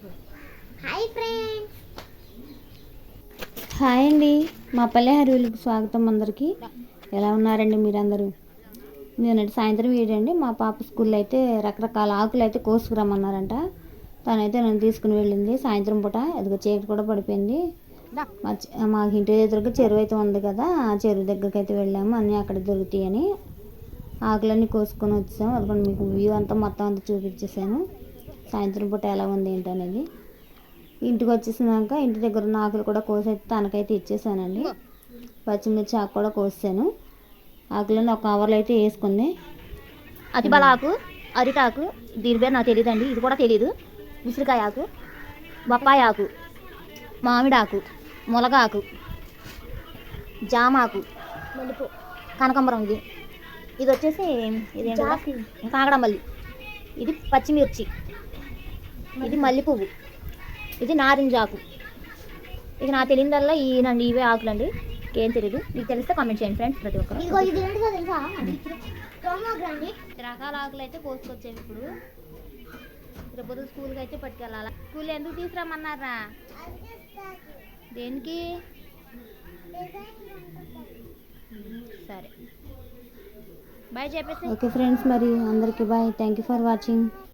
Hi friends. Hi అండి. మా పల్లె హరివులకు స్వాగతం అందరికీ. ఎలా ఉన్నారండి మీరందరూ? నేనంటే సాయంత్రం వేయండి మా పాప స్కూల్లో అయితే రకరకాల ఆకులు అయితే కోసుకురమ్మన్నారంట. తనైతే నన్ను తీసుకుని వెళ్ళింది. సాయంత్రం పూట అదిగో చీకటి కూడా పడిపోయింది. మా ఇంటి ఎదురుగా చెరువు అయితే ఉంది కదా ఆ చెరువు దగ్గరికి అయితే వెళ్ళాము. అన్నీ అక్కడ దొరుకుతాయని. ఆకులన్నీ కోసుకొని వచ్చాము. అదిగోండి మీకు వ్యూ అంతా మొత్తం అంతా చూపించేసాను. సాయంత్రం పూట ఎలా ఉంది ఏంటి అనేది. ఇంటికి వచ్చేసినాక ఇంటి దగ్గర ఉన్న ఆకులు కూడా కోసి అయితే తనకైతే ఇచ్చేసానండి. పచ్చిమిర్చి ఆకు కూడా కోసాను. ఆకులను ఒక కవర్లో అయితే వేసుకుంది అది బలాకు అరిటాకు దీని పేరు నాకు తెలియదండి ఇది కూడా తెలియదు ఉసిరికాయ ఆకు బొప్పాయి ఆకు మామిడాకు ములగాకు జామాకు కనకంబరం ఇది. ఇది వచ్చేసి ఇది కాగడమల్లి ఇది పచ్చిమిర్చి. ఇది మల్లె పువ్వు ఇది నారింజాకు ఇది నాకు తెలియదల్లా ఈ నండి ఇవే ఆకులండి. ఏం తెలియదు మీకు తెలిస్తే కామెంట్ చేయండి ఫ్రెండ్స్ ప్రతి ఒక్కరు. ఇదిగో ఇది ఏంటిదో తెలుసా? పొమోగ్రానేట్ రకాల ఆకులు అయితే కోసుకొచ్చేవి ఇప్పుడు. రేపు స్కూల్కి అయితే పట్టుకెళ్ళాలా? స్కూల్ ఎందుకు తీసుకురమ్మన్నారా? దేనికి? సరే. బాయ్ చెప్పేసి ఓకే ఫ్రెండ్స్ మరి అందరికీ bye. Thank you for watching